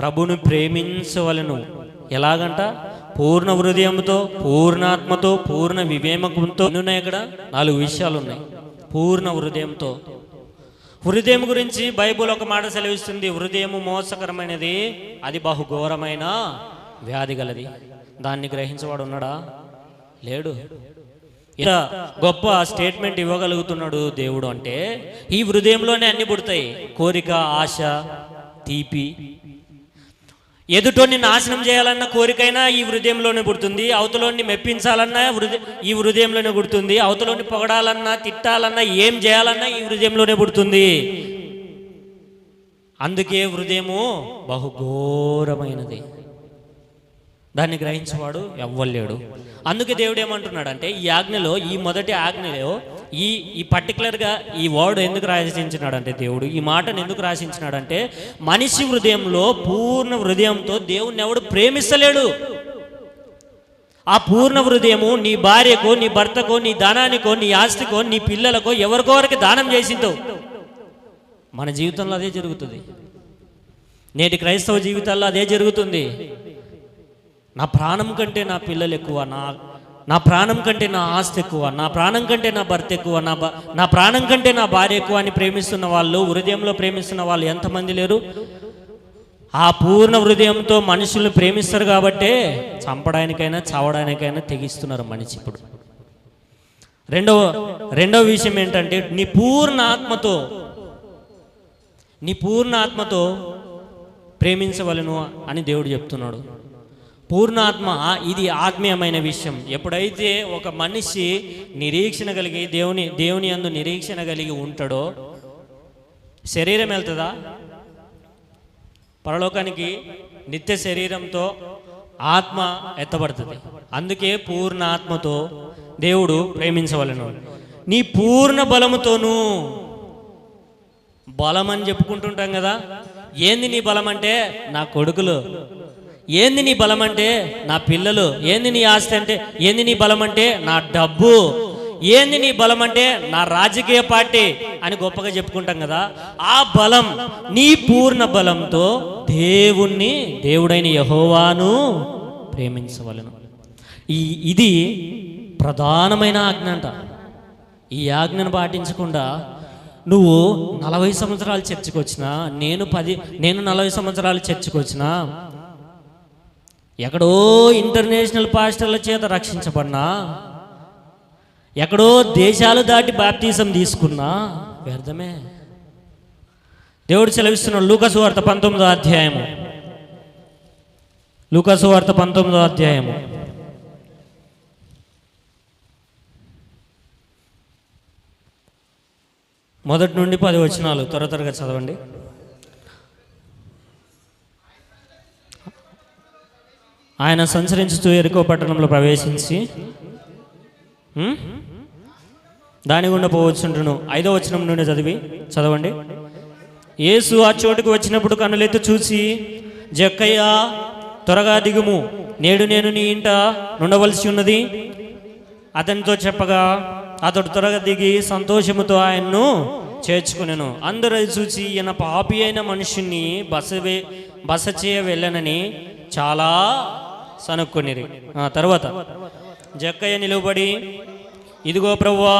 ప్రభును ప్రేమించవలను. ఎలాగంట? పూర్ణ హృదయంతో పూర్ణాత్మతో పూర్ణ వివేమకంతో ఉన్నాయి ఇక్కడ నాలుగు విషయాలు ఉన్నాయి పూర్ణ హృదయంతో. హృదయం గురించి బైబుల్ ఒక మాట సెలవిస్తుంది. హృదయము మోసకరమైనది అది బహుఘోరమైన వ్యాధి గలది. దాన్ని గ్రహించవాడు ఉన్నాడా? లేడు. ఇలా గొప్ప స్టేట్మెంట్ ఇవ్వగలుగుతున్నాడు దేవుడు అంటే ఈ హృదయంలోనే అన్ని పుడతాయి. కోరిక ఆశ తీపి ఎదుటోని నాశనం చేయాలన్న కోరికైనా ఈ హృదయంలోనే పుడుతుంది. అవతలోని మెప్పించాలన్నా ఈ హృదయంలోనే పుడుతుంది. అవతలోని పొగడాలన్నా తిట్టాలన్నా ఏం చేయాలన్నా ఈ హృదయంలోనే పుడుతుంది. అందుకే హృదయము బహుఘోరమైనది. దాన్ని గ్రహించేవాడు ఎవ్వలేడు. అందుకే దేవుడు ఏమంటున్నాడు అంటే ఈ ఆజ్ఞలో ఈ మొదటి ఆజ్ఞలో ఈ ఈ పర్టికులర్గా ఈ వర్డ్ ఎందుకు రాసించినాడంటే దేవుడు? ఈ మాటను ఎందుకు రాసించినాడంటే మనిషి హృదయంలో పూర్ణ హృదయంతో దేవుణ్ణి ఎవడు ప్రేమిస్తలేడు. ఆ పూర్ణ హృదయము నీ భార్యకో నీ భర్తకో నీ ధనానికో నీ ఆస్తికో నీ పిల్లలకో ఎవరికో వరకు దానం చేసిందో. మన జీవితంలో అదే జరుగుతుంది. నేటి క్రైస్తవ జీవితాల్లో అదే జరుగుతుంది. నా ప్రాణం కంటే నా పిల్లలు ఎక్కువ నా నా ప్రాణం కంటే నా ఆస్తి ఎక్కువ నా ప్రాణం కంటే నా భర్త ఎక్కువ నా నా ప్రాణం కంటే నా భార్య ఎక్కువ అని ప్రేమిస్తున్న వాళ్ళు హృదయంలో ప్రేమిస్తున్న వాళ్ళు ఎంతమంది లేరు? ఆ పూర్ణ హృదయంతో మనుషుల్ని ప్రేమిస్తారు కాబట్టే చంపడానికైనా చావడానికైనా తెగిస్తున్నారు మనిషి ఇప్పుడు. రెండవ రెండవ విషయం ఏంటంటే నీ పూర్ణ ఆత్మతో నీ పూర్ణ ఆత్మతో ప్రేమించవలను అని దేవుడు చెప్తున్నాడు. పూర్ణాత్మ ఇది ఆత్మీయమైన విషయం. ఎప్పుడైతే ఒక మనిషి నిరీక్షణ కలిగి దేవుని దేవుని అందు నిరీక్షణ కలిగి ఉంటాడో శరీరం వెళ్తుందా? పరలోకానికి నిత్య శరీరంతో ఆత్మ ఎత్తబడుతుంది. అందుకే పూర్ణ ఆత్మతో దేవుడు ప్రేమించవలను. నీ పూర్ణ బలముతోనూ బలం అని చెప్పుకుంటుంటాం కదా. ఏంది నీ బలం అంటే నా కొడుకులు. ఏంది నీ బలం అంటే నా పిల్లలు. ఏంది నీ ఆస్తి అంటే? ఏంది నీ బలం అంటే నా డబ్బు. ఏంది నీ బలం అంటే నా రాజకీయ పార్టీ అని గొప్పగా చెప్పుకుంటాం కదా. ఆ బలం నీ పూర్ణ బలంతో దేవుణ్ణి దేవుడైన యహోవాను ప్రేమించవలను. ఈ ఇది ప్రధానమైన ఆజ్ఞ అంట. ఈ ఆజ్ఞను పాటించకుండా నువ్వు నలభై సంవత్సరాలు చర్చకు వచ్చినా నేను పది నేను నలభై సంవత్సరాలు చర్చకు వచ్చినా ఎక్కడో ఇంటర్నేషనల్ పాస్టర్ల చేత రక్షించబడినా ఎక్కడో దేశాలు దాటి బాప్తీసం తీసుకున్నా వ్యర్థమే. దేవుడు సెలవిస్తున్న లూకసు వార్త పంతొమ్మిదో అధ్యాయము. లూకసు వార్త పంతొమ్మిదో అధ్యాయము. మొదటి నుండి పది వచనాలు త్వర త్వరగా చదవండి. ఆయన సంచరించుతూ ఎరుకో పట్టణంలో ప్రవేశించి దాని గుండా పోవచ్చుంటును ఐదో వచనం నుండి చదివి చదవండి. యేసు ఆ చోటుకు వచ్చినప్పుడు కన్నులెత్తి చూసి జక్కయ్య త్వరగా దిగుము. నేడు నేను నీ ఇంట నుండవలసి ఉన్నది. అతనితో చెప్పగా అతడు త్వరగా దిగి సంతోషముతో ఆయన్ను చేర్చుకునేను. అందరూ అది చూసి ఈయన పాపి అయిన మనుషుని బస వే బస చేయ వెళ్ళనని చాలా సనుక్కునిరి. తర్వాత జక్కయ్య నిలువబడి ఇదిగో ప్రవ్వా